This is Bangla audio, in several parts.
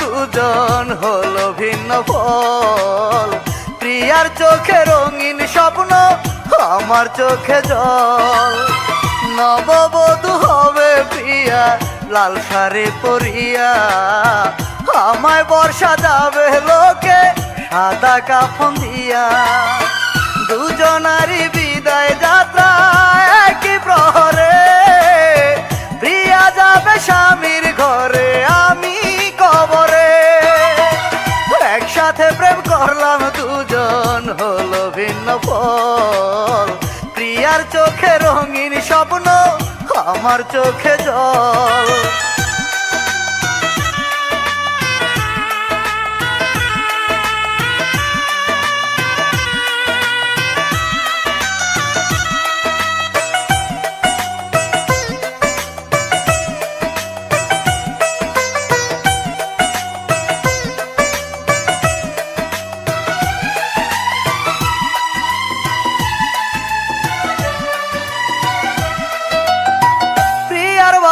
দুজন হলো ভিন্ন ফল প্রিয়ার চোখে রঙিন স্বপ্ন, আমার চোখে জল। নববধূ হবে প্রিয়া, লাল শাড়ি পরিয়া। আমায় বর্ষা যাবে লোকে সাদা কাফন দিয়া। ফল প্রিয়ার চোখে রঙিন স্বপ্ন আমার চোখে জল।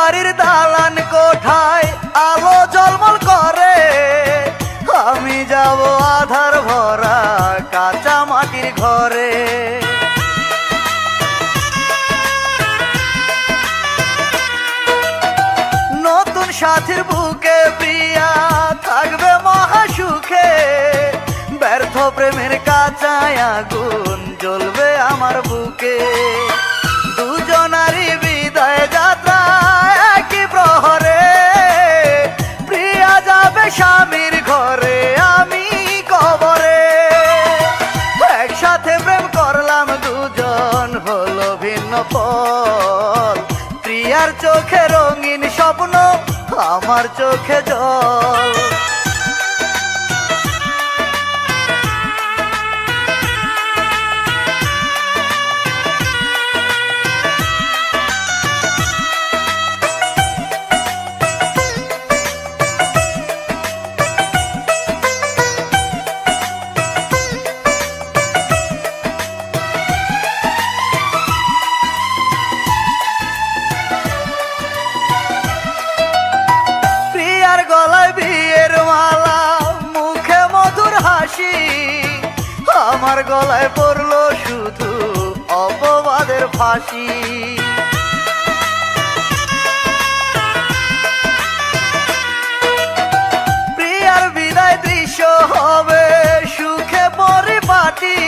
বাড়ির দালান কোঠায় আলো জলমল করে। আমি যাব আধার ভরা কাঁচা মাটির ঘরে। নতুন সাথীর বুকে প্রিয়া থাকবে মহা সুখে ব্যর্থ প্রেমের কাঁচায় আগুন জ্বলবে আমার বুকে। ভিন্ন ফল প্রিয়ার চোখে রঙিন স্বপ্ন আমার চোখে জল। হাসি আমার গলায় পড়ল শুধু অপবাদের ফাঁসি। প্রিয়ার বিদায় দৃশ্য হবে সুখে পরিপাটি।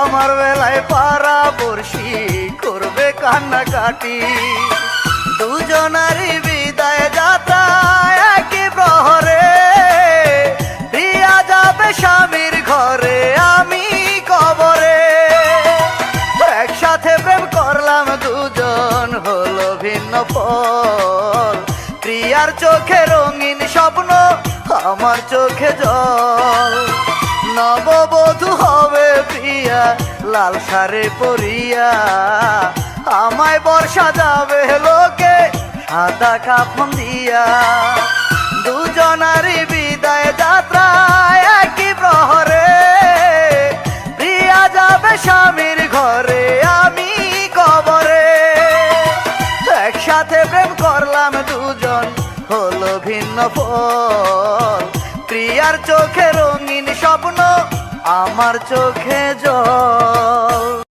আমার বেলায় পাড়া পড়শি করবে কান্নাকাটি। দুজনারই প্রিয়ার চোখে রঙিন স্বপ্ন, আমার চোখে জল। নববধূ হবে প্রিয়া, লাল সারে পরিয়া। আমায় বর্ষা যাবে লোকে, সাদা কাফন দিয়া। দুজনারই বিদায় যাত্রা একই প্রহরে। প্রিয়া যাবে স্বামীর ঘরে, আমি কবরে। একসাথে ফল প্রিয়ার চোখে রঙিন স্বপ্ন আমার চোখে জল।